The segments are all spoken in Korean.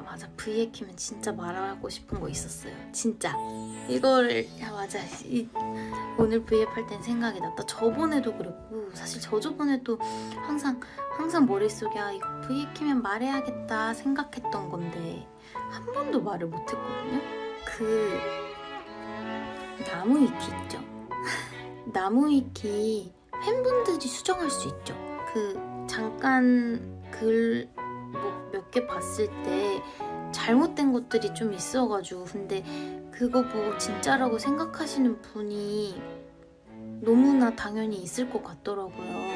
아 맞아. V에 키면 진짜 말하고 싶은 거 있었어요. 진짜. 이거를 야 맞아. 이, 오늘 V앱 할땐 생각이 났다. 저번에도 그랬고 사실 저 저번에도 항상 항상 머릿속에 아 이거 V앱 키면 말해야겠다 생각했던 건데 한 번도 말을 못했거든요? 그 나무 위키 있죠? 나무 위키 팬분들이 수정할 수 있죠. 그 잠깐 글 개 봤을 때 잘못된 것들이 좀 있어가지고 근데 그거 보고 진짜라고 생각하시는 분이 너무나 당연히 있을 것 같더라고요.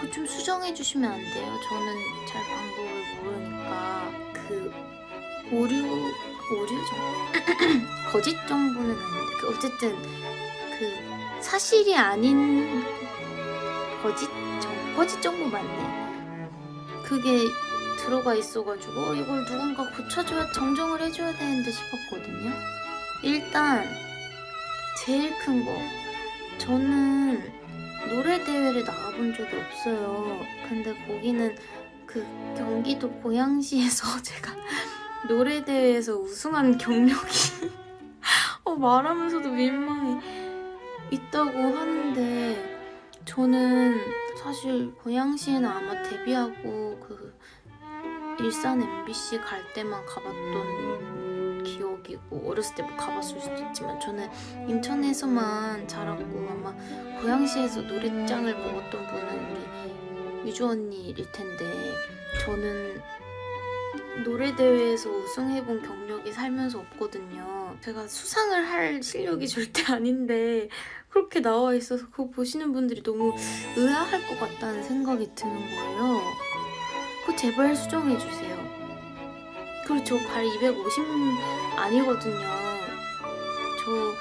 그거 좀 수정해 주시면 안 돼요? 저는 잘 방법을 모르니까 그 오류 오류 정보 거짓 정보는 아닌데 그 어쨌든 그 사실이 아닌 거짓 정 거짓 정보 맞네. 그게 들어가 있어가지고 어, 이걸 누군가 고쳐줘야 정정을 해줘야 되는데 싶었거든요. 일단 제일 큰 거 저는 노래 대회를 나가본 적이 없어요. 근데 거기는 그 경기도 고양시에서 제가 노래 대회에서 우승한 경력이 어, 말하면서도 민망해 있다고 하는데 저는 사실 고양시에는 아마 데뷔하고 그 일산 MBC 갈 때만 가봤던 기억이고 어렸을 때 뭐 가봤을 수도 있지만 저는 인천에서만 자랐고 아마 고양시에서 노래장을 먹었던 분은 우리 유주 언니일 텐데 저는 노래 대회에서 우승해본 경력이 살면서 없거든요. 제가 수상을 할 실력이 절대 아닌데 그렇게 나와 있어서 그거 보시는 분들이 너무 의아할 것 같다는 생각이 드는 거예요. 그거 제발 수정해 주세요. 그리고 저 발 250 아니거든요. 저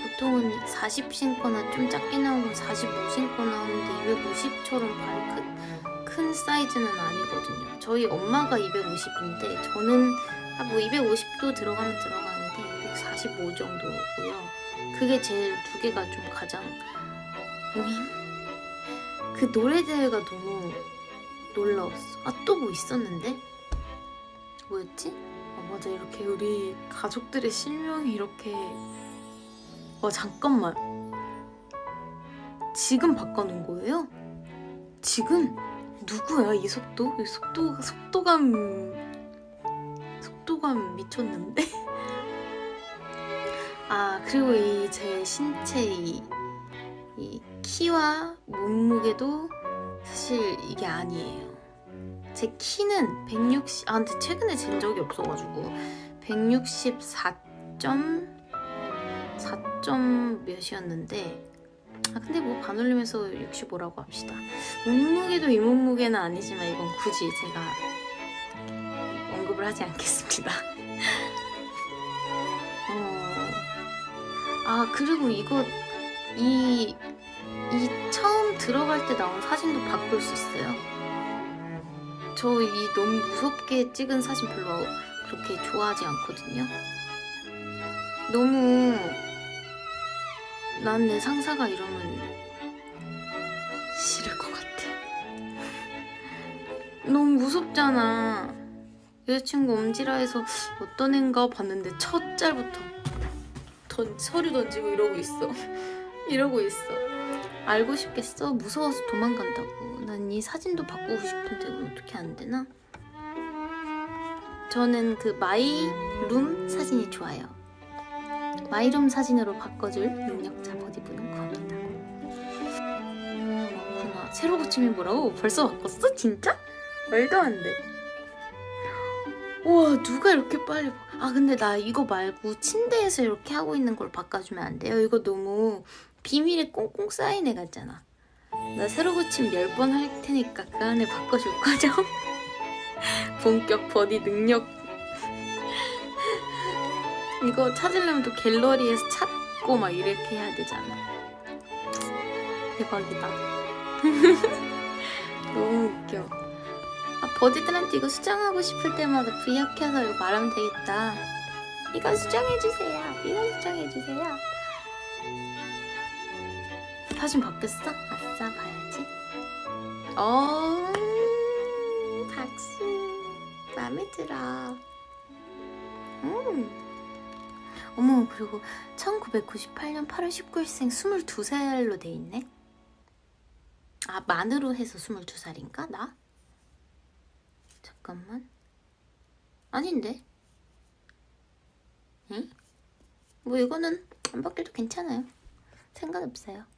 보통은 40 신거나 좀 작게 나오면 45 신거나 하는데 250처럼 발이 큰, 큰 사이즈는 아니거든요. 저희 엄마가 250인데 저는 아, 뭐 250도 들어가면 들어가는데 245 정도고요. 그게 제일 두 개가 좀 가장 모임. 그 노래 대회가 너무 놀라웠어. 아 또 뭐 있었는데? 뭐였지? 아 맞아 이렇게 우리 가족들의 실명이 이렇게 와 잠깐만 지금 바꿔놓은 거예요? 지금 누구야 이 속도? 이 속도 속도감 속도감 미쳤는데? 아 그리고 이 제 신체 이, 이 키와 몸무게도 사실 이게 아니에요. 제 키는 160, 아 근데 최근에 잰 적이 없어가지고 164점 4점 몇이었는데 아 근데 뭐 반올림해서 65라고 합시다. 몸무게도 이 몸무게는 아니지만 이건 굳이 제가 언급을 하지 않겠습니다. 어, 아 그리고 이거 이, 이 처음 들어갈 때 나온 사진도 바꿀 수 있어요. 저 이 너무 무섭게 찍은 사진 별로 그렇게 좋아하지 않거든요. 너무 난 내 상사가 이러면 싫을 것 같아. 너무 무섭잖아. 여자친구 엄지라에서 어떤 애인가 봤는데 첫 짤부터 던, 서류 던지고 이러고 있어. 이러고 있어. 알고 싶겠어? 무서워서 도망간다고. 난 이 사진도 바꾸고 싶은데 이거 어떻게 안 되나? 저는 그 마이 룸 사진이 좋아요. 마이 룸 사진으로 바꿔줄 능력자 버디분은 구합니다. 맞구나. 새로 고침이 뭐라고? 벌써 바꿨어? 진짜? 말도 안 돼. 우와 누가 이렇게 빨리 바- 아 근데 나 이거 말고 침대에서 이렇게 하고 있는 걸 바꿔주면 안 돼요? 이거 너무 비밀에 꽁꽁 쌓인 애 같잖아 나 새로 고침 10번 할 테니까 그 안에 바꿔줄 거죠? 본격 버디 능력 이거 찾으려면 또 갤러리에서 찾고 막 이렇게 해야 되잖아 대박이다 너무 웃겨 아, 버디들한테 이거 수정하고 싶을 때마다 켜서 이거 말하면 되겠다. 이거 수정해주세요. 이거 수정해주세요. 사진 바뀌었어? 아싸, 봐야지. 어, 박수. 마음에 들어. 음. 어머, 그리고 1998년 8월 19일생 22살로 돼 있네. 아, 만으로 해서 22살인가? 나? 잠깐만. 아닌데. 응? 뭐 이거는 안 바뀌어도 괜찮아요. 상관없어요.